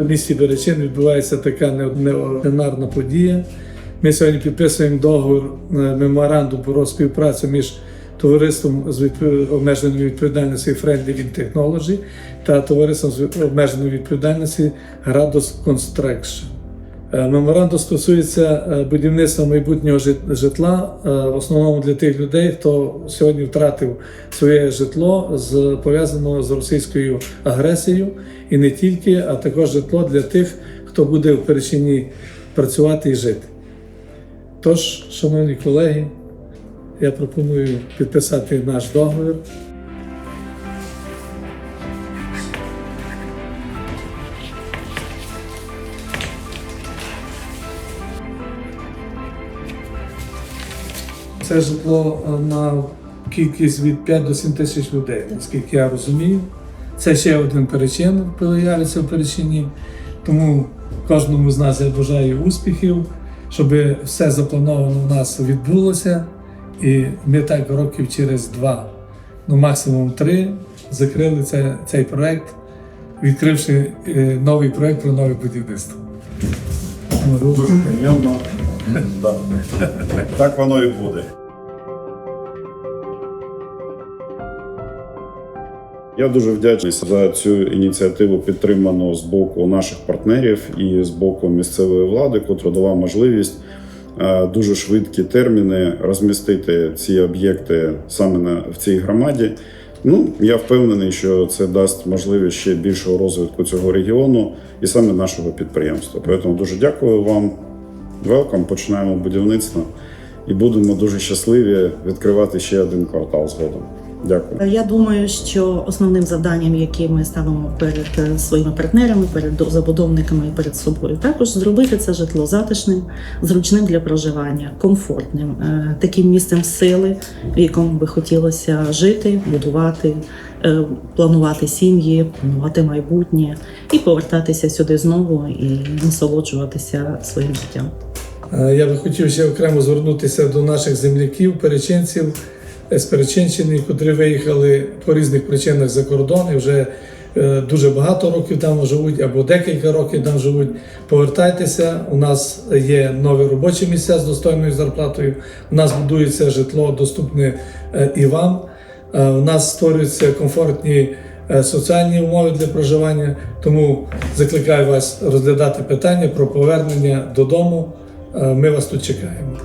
В місті Беречин відбувається така неординарна подія. Ми сьогодні підписуємо договір е, меморандум про співпрацю між товариством з обмеженою відповідальністю Friendly Wind Technology та товариством з обмеженою відповідальністю Grados Construction. Е, Меморандум стосується е, будівництва майбутнього житла, е, в основному для тих людей, хто сьогодні втратив своє житло з пов'язаного з російською агресією, і не тільки, а також житло для тих, хто буде в Перечині працювати і жити. Тож, шановні колеги, я пропоную підписати наш договір. Це житло е, на кількість від 5 до 7 тисяч людей, наскільки я розумію. Це ще один перечин появиться в перечині. Тому кожному з нас я бажаю успіхів, щоб все заплановано у нас відбулося. І ми так років через два, ну максимум три, закрили це, цей проект, відкривши е, новий проект про нове будівництво. Дуже приємно. Так воно і буде. Я дуже вдячний за цю ініціативу, підтриману з боку наших партнерів і з боку місцевої влади, котра дала можливість е, дуже швидкі терміни розмістити ці об'єкти саме на в цій громаді. Ну я впевнений, що це дасть можливість ще більшого розвитку цього регіону і саме нашого підприємства. Тому дуже дякую вам. Велкам, починаємо будівництво і будемо дуже щасливі відкривати ще один квартал згодом. Дякую. Я думаю, що основним завданням, яке ми ставимо перед е, своїми партнерами, перед забудовниками і перед собою, також зробити це житло затишним, зручним для проживання, комфортним, е, таким місцем сили, в якому би хотілося жити, будувати, е, планувати сім'ї, планувати майбутнє і повертатися сюди знову і насолоджуватися своїм життям. Е, Я би хотів ще окремо звернутися до наших земляків, перечинців з Перечинщини, котрі виїхали по різних причинах за кордон і вже е, дуже багато років там живуть або декілька років там живуть. Повертайтеся. У нас є нові робочі місця з достойною зарплатою. У нас будується житло доступне е, і вам. Е, У нас створюються комфортні е, соціальні умови для проживання. Тому закликаю вас розглядати питання про повернення додому. Ми вас тут чекаємо.